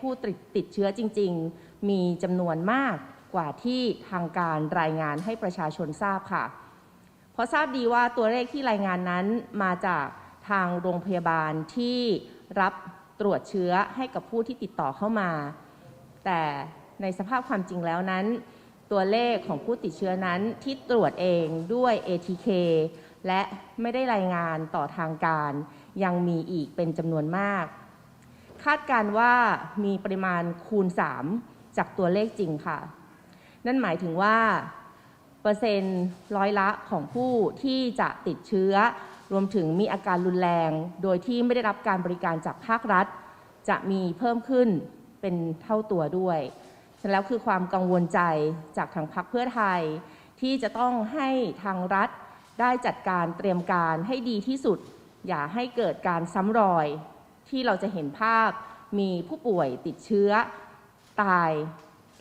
ผู้ติดติดเชื้อจริง ๆ มีจำนวนมากกว่าที่ทางการรายงานให้ประชาชนทราบค่ะ เพราะทราบดีว่าตัวเลขที่รายงานนั้นมาจากทางโรงพยาบาลที่รับตรวจเชื้อให้กับผู้ที่ติดต่อเข้ามา แต่ในสภาพความจริงแล้วนั้น ตัวเลขของผู้ติดเชื้อนั้นที่ตรวจเองด้วย ATK และไม่ได้รายงานต่อทางการ ยังมีอีกเป็นจำนวนมาก คาดการว่ามีปริมาณคูณ 3 จากตัวเลขจริงค่ะ นั่นหมายถึงว่า เปอร์เซ็นต์ร้อยละของผู้ที่จะติดเชื้อ รวมถึงมีอาการรุนแรง โดยที่ไม่ได้รับการบริการจากภาครัฐ จะมีเพิ่มขึ้นเป็นเท่าตัวด้วยฉะนั้นแล้วคือความกังวลใจจากทางพรรคเพื่อไทย ที่จะต้องให้ทางรัฐได้จัดการเตรียมการให้ดีที่สุด อย่าให้เกิดการซ้ำรอย ที่เราจะเห็นภาพมีผู้ป่วยติดเชื้อตาย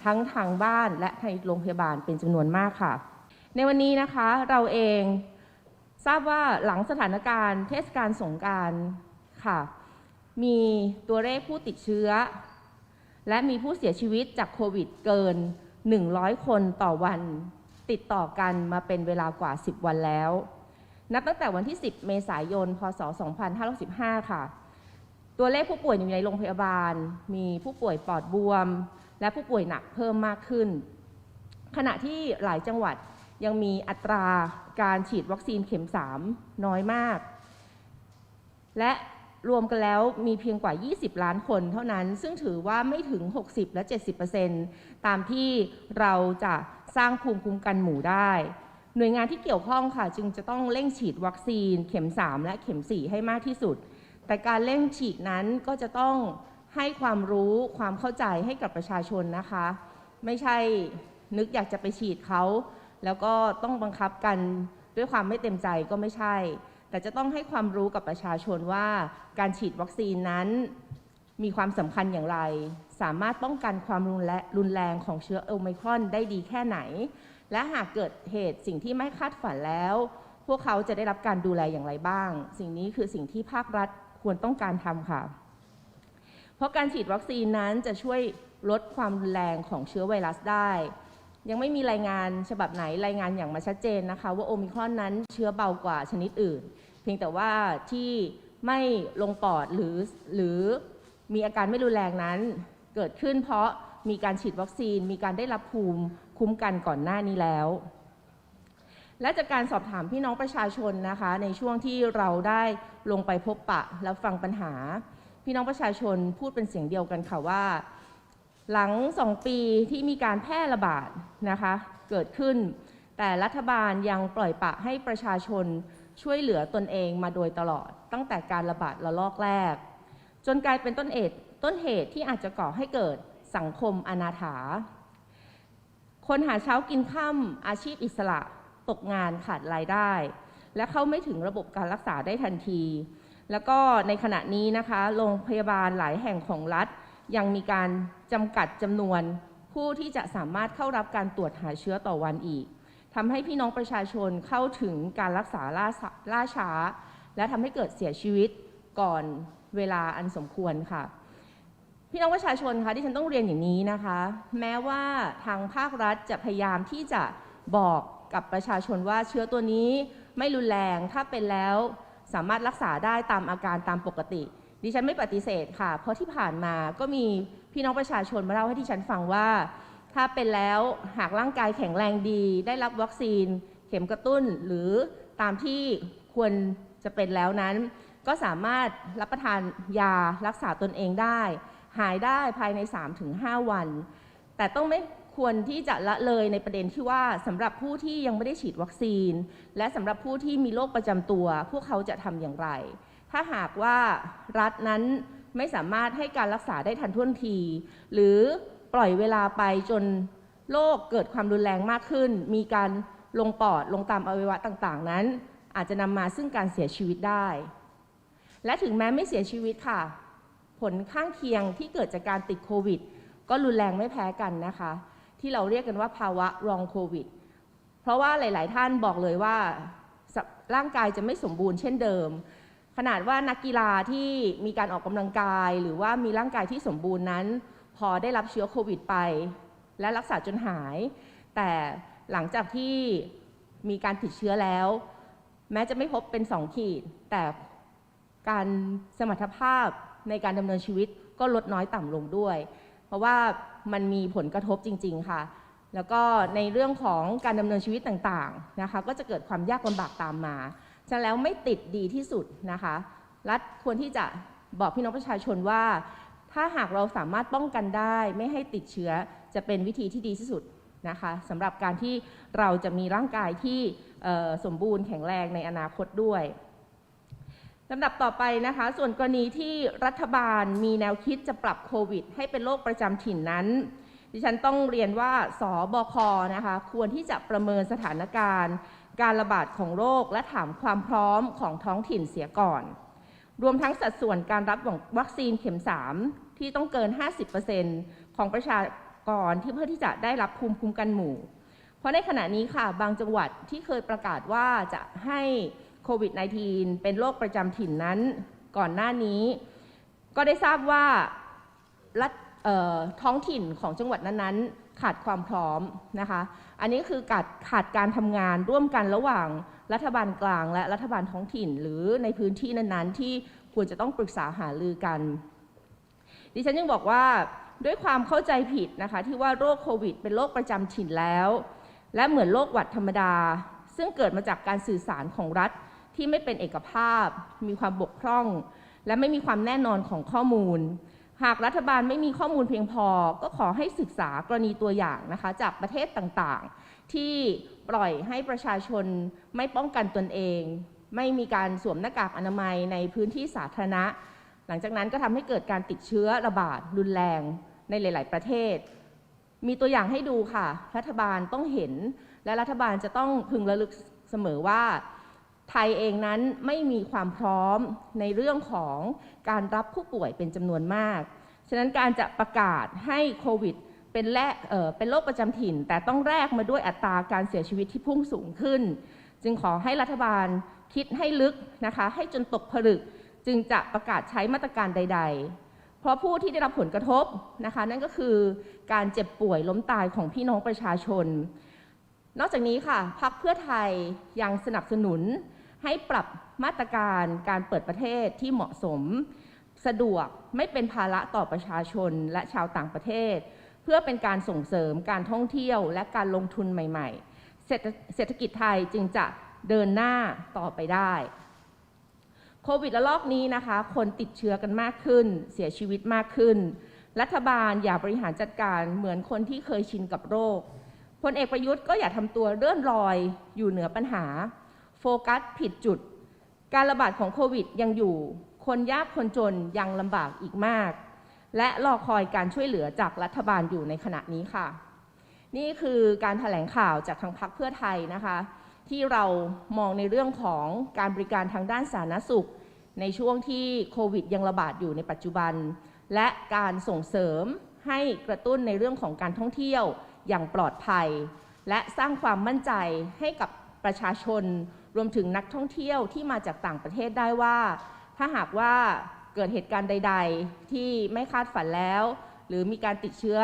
ทั้งทางบ้านและในโรงพยาบาลเป็นจำนวนมากค่ะ ในวันนี้นะคะเราเองทราบว่าหลังสถานการณ์เทศกาลสงการค่ะ มีตัวเลขผู้ติดเชื้อ และมีผู้เสียชีวิตจากโควิดเกิน 100 คนต่อวันติดต่อกันมาเป็นเวลากว่า 10 วันแล้ว นับตั้งแต่วันที่ 10 เมษายน พศ 2515ค่ะ ตัวเลขผู้ป่วยอยู่ในโรงพยาบาล มีผู้ป่วยปอดบวม และผู้ป่วยหนักเพิ่มมากขึ้น ขณะที่หลายจังหวัดยังมีอัตราการฉีดวัคซีนเข็ม 3 น้อยมาก และรวมกันแล้วมีเพียงกว่า 20 ล้านคนเท่านั้น ซึ่งถือว่าไม่ถึง 60 และ 70%ตามที่เราจะสร้างภูมิคุ้มกันหมู่ได้ หน่วยงานที่เกี่ยวข้องค่ะ จึงจะต้องเร่งฉีดวัคซีนเข็ม 3 และเข็ม 4 ให้มากที่สุด แต่การเร่งฉีดนั้นก็จะต้องให้ความรู้ความเข้าใจให้กับประชาชนนะคะ ไม่ใช่นึกอยากจะไปฉีดเขา แล้วก็ต้องบังคับกันด้วยความไม่เต็มใจก็ไม่ใช่ แต่จะต้องให้ความรู้กับประชาชนว่าการฉีดวัคซีนนั้นมีความสำคัญอย่างไร สามารถป้องกันความรุนแรงของเชื้อโอไมครอนได้ดีแค่ไหน และหากเกิดเหตุสิ่งที่ไม่คาดฝันแล้ว พวกเขาจะได้รับการดูแลอย่างไรบ้าง สิ่งนี้คือสิ่งที่ภาครัฐ ควรต้องการทำค่ะ เพราะการฉีดวัคซีนนั้นจะช่วยลดความรุนแรงของเชื้อไวรัสได้ ยังไม่มีรายงานฉบับไหนรายงานอย่างมาชัดเจนนะคะ ว่าโอมิครอนนั้นเชื้อเบากว่าชนิดอื่น เพียงแต่ว่าที่ไม่ลงปอดหรือหรือมีอาการไม่รุนแรงนั้น เกิดขึ้นเพราะมีการฉีดวัคซีน มีการได้รับภูมิคุ้มกันก่อนหน้านี้แล้ว และจากการสอบถามพี่น้องประชาชนนะคะ ในช่วงที่เราได้ลงไปพบปะแล้วฟังปัญหา พี่น้องประชาชนพูดเป็นเสียงเดียวกันค่ะว่า หลังสองปีที่มีการแพร่ระบาดนะคะ เกิดขึ้น แต่รัฐบาลยังปล่อยปะให้ประชาชนช่วยเหลือตนเองมาโดยตลอด ตั้งแต่การระบาดระลอกแรก จนกลายเป็นต้นเหตุต้นเหตุที่อาจจะก่อให้เกิดสังคมอนาถา คนหาเช้ากินค่ำอาชีพอิสระ ตกงานขาดรายได้ และเข้าไม่ถึงระบบการรักษาได้ทันที แล้วก็ในขณะนี้นะคะโรงพยาบาลหลายแห่งของรัฐ ยังมีการจำกัดจำนวน ผู้ที่จะสามารถเข้ารับการตรวจหาเชื้อต่อวันอีกทำให้พี่น้องประชาชนเข้าถึงการรักษาล่าล่าช้า และทำให้เกิดเสียชีวิตก่อนเวลาอันสมควรค่ะ พี่น้องประชาชนคะที่ฉันต้องเรียนอย่างนี้นะคะ แม้ว่าทางภาครัฐจะพยายามที่จะบอก กับประชาชนว่าเชื้อตัวนี้ไม่รุนแรงถ้าเป็นแล้วสามารถรักษาได้ตามอาการตามปกติ ดิฉันไม่ปฏิเสธค่ะ เพราะที่ผ่านมาก็มีพี่น้องประชาชนมาเล่าให้ดิฉันฟังว่า ถ้าเป็นแล้วหากร่างกายแข็งแรงดี ได้รับวัคซีน เข็มกระตุ้นหรือตามที่ควรจะเป็นแล้วนั้น ก็สามารถรับประทานยารักษาตนเองได้ หายได้ภายใน 3-5 วัน แต่ต้องไม่ ควรที่จะละเลยในประเด็นที่ว่าสำหรับผู้ที่ยังไม่ได้ฉีดวัคซีน และสำหรับผู้ที่มีโรคประจำตัว พวกเขาจะทำอย่างไร ถ้าหากว่ารัฐนั้นไม่สามารถให้การรักษาได้ทันท่วงที หรือปล่อยเวลาไปจนโรคเกิดความรุนแรงมากขึ้น มีการลงปอดลงตามอวัยวะต่างๆ นั้น อาจจะนำมาซึ่งการเสียชีวิตได้ และถึงแม้ไม่เสียชีวิตค่ะ ผลข้างเคียงที่เกิดจากการติดโควิดก็รุนแรงไม่แพ้กันนะคะ ที่เราเรียกกันว่าภาวะรองโควิด เพราะว่าหลาย ๆ ท่านบอกเลยว่าร่างกายจะไม่สมบูรณ์เช่นเดิม ขนาดว่านักกีฬาที่มีการออกกำลังกาย หรือว่ามีร่างกายที่สมบูรณ์นั้น พอได้รับเชื้อโควิดไป และรักษาจนหาย แต่หลังจากที่มีการติดเชื้อแล้ว แม้จะไม่พบเป็นสองขีด แต่การสมรรถภาพในการดำเนินชีวิตก็ลดน้อยต่ำลงด้วย เพราะว่ามันมีผลกระทบจริง ๆ ค่ะ แล้วก็ในเรื่องของการดำเนินชีวิตต่างๆนะคะ ก็จะเกิดความยากลำบากตามมาฉะนั้นแล้วไม่ติดดีที่สุดนะคะ รัฐควรที่จะบอกพี่น้องประชาชนว่า ถ้าหากเราสามารถป้องกันได้ ไม่ให้ติดเชื้อจะเป็นวิธีที่ดีที่สุดนะคะสำหรับการที่เราจะมีร่างกายที่สมบูรณ์แข็งแรงในอนาคตด้วย ลำดับต่อไปนะคะ ส่วนกรณีที่รัฐบาลมีแนวคิดจะปรับโควิด ให้เป็นโรคประจำถิ่นนั้น ดิฉันต้องเรียนว่าสบคนะคะ ควรที่จะประเมินสถานการณ์ การระบาดของโรคและถามความพร้อมของท้องถิ่นเสียก่อน รวมทั้งสัดส่วนการรับวัคซีนเข็ม 3 ที่ต้องเกิน 50%ของประชากรที่เพื่อที่จะได้รับภูมิคุ้มกันหมู่ เพราะในขณะนี้ค่ะบางจังหวัดที่เคยประกาศว่าจะให้ โควิด -19 เป็นโรคประจำถิ่นนั้น ก่อนหน้านี้ ก็ได้ทราบว่ารัฐท้องถิ่นของจังหวัดนั้นๆ ขาดความพร้อมนะคะ อันนี้คือขาดขาดการทำงานร่วมกันระหว่างรัฐบาลกลางและรัฐบาลท้องถิ่น หรือในพื้นที่นั้นๆ ที่ควรจะต้องปรึกษาหารือกัน ดิฉันยังบอกว่าด้วยความเข้าใจผิดนะคะที่ว่าโรคโควิด เป็นโรคประจำถิ่นแล้ว และเหมือนโรคหวัดธรรมดา ซึ่งเกิดมาจากการสื่อสารของรัฐ ที่ไม่เป็นเอกภาพ มีความบกพร่อง และไม่มีความแน่นอนของข้อมูล หากรัฐบาลไม่มีข้อมูลเพียงพอ ก็ขอให้ศึกษากรณีตัวอย่างนะคะจากประเทศต่างๆ ที่ปล่อยให้ประชาชนไม่ป้องกันตนเอง ไม่มีการสวมหน้ากากอนามัยในพื้นที่สาธารณะ หลังจากนั้นก็ทำให้เกิดการติดเชื้อระบาดรุนแรงในหลาย ๆ ประเทศ มีตัวอย่างให้ดูค่ะ รัฐบาลต้องเห็น และรัฐบาลจะต้องพึงระลึกเสมอว่า ไทยเองนั้นไม่มีความพร้อมในเรื่องของการรับผู้ป่วยเป็นจำนวนมาก ฉะนั้นการจะประกาศให้โควิดเป็นแลกเเป็นโรคประจำถิ่น แต่ต้องแลกมาด้วยอัตราการเสียชีวิตที่พุ่งสูงขึ้น จึงขอให้รัฐบาลคิดให้ลึกนะคะ ให้จนตกผลึกจึงจะประกาศใช้มาตรการใด ๆ เพราะผู้ที่ได้รับผลกระทบนะคะ นั่นก็คือการเจ็บป่วยล้มตายของพี่น้องประชาชน นอกจากนี้ค่ะพรรคเพื่อไทยยังสนับสนุน ให้ปรับมาตรการการเปิดประเทศที่เหมาะสม สะดวกไม่เป็นภาระต่อประชาชนและชาวต่างประเทศ เพื่อเป็นการส่งเสริมการท่องเที่ยวและการลงทุนใหม่ ๆ เศรษฐกิจไทยจึงจะเดินหน้าต่อไปได้โควิดระลอกนี้นะคะ คนติดเชื้อกันมากขึ้น เสียชีวิตมากขึ้น รัฐบาลอย่าบริหารจัดการเหมือนคนที่เคยชินกับโรค พลเอกประยุทธ์ก็อย่าทำตัวเลื่อนลอยอยู่เหนือปัญหา โฟกัสผิดจุด การระบาดของโควิดยังอยู่ คนยากคนจนยังลำบากอีกมาก และรอคอยการช่วยเหลือจากรัฐบาลอยู่ในขณะนี้ค่ะ นี่คือการถแถลงข่าวจากทางพรรคเพื่อไทยนะคะ ที่เรามองในเรื่องของการบริการทางด้านสาธารณสุข ในช่วงที่โควิดยังระบาดอยู่ในปัจจุบัน และการส่งเสริมให้กระตุ้นในเรื่องของการท่องเที่ยวอย่างปลอดภัย และสร้างความมั่นใจให้กับ ประชาชน รวมถึงนักท่องเที่ยวที่มาจากต่างประเทศได้ว่า ถ้าหากว่าเกิดเหตุการณ์ใด ๆ ที่ไม่คาดฝันแล้ว หรือมีการติดเชื้อ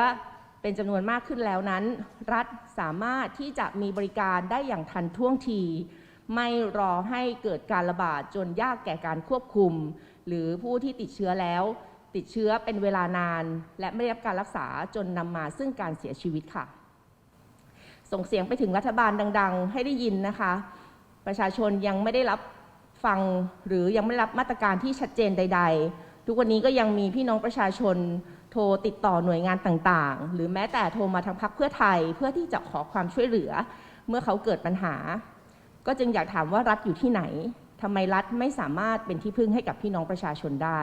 เป็นจำนวนมากขึ้นแล้วนั้น รัฐสามารถที่จะมีบริการได้อย่างทันท่วงที ไม่รอให้เกิดการระบาดจนยากแก่การควบคุม หรือผู้ที่ติดเชื้อแล้ว ติดเชื้อเป็นเวลานาน และไม่ได้รับการรักษาจนนำมาซึ่งการเสียชีวิตค่ะ ส่งเสียงไปถึงรัฐบาลดัง ๆ ให้ได้ยินนะคะ ประชาชนยังไม่ได้รับฟังหรือยังไม่รับมาตรการที่ชัดเจนใด ๆ ทุกวันนี้ก็ยังมีพี่น้องประชาชนโทรติดต่อหน่วยงานต่างๆ หรือแม้แต่โทรมาทางพักเพื่อไทยเพื่อที่จะขอความช่วยเหลือ เมื่อเขาเกิดปัญหา ก็จึงอยากถามว่ารัฐอยู่ที่ไหนทำไมรัฐไม่สามารถเป็นที่พึ่งให้กับพี่น้องประชาชนได้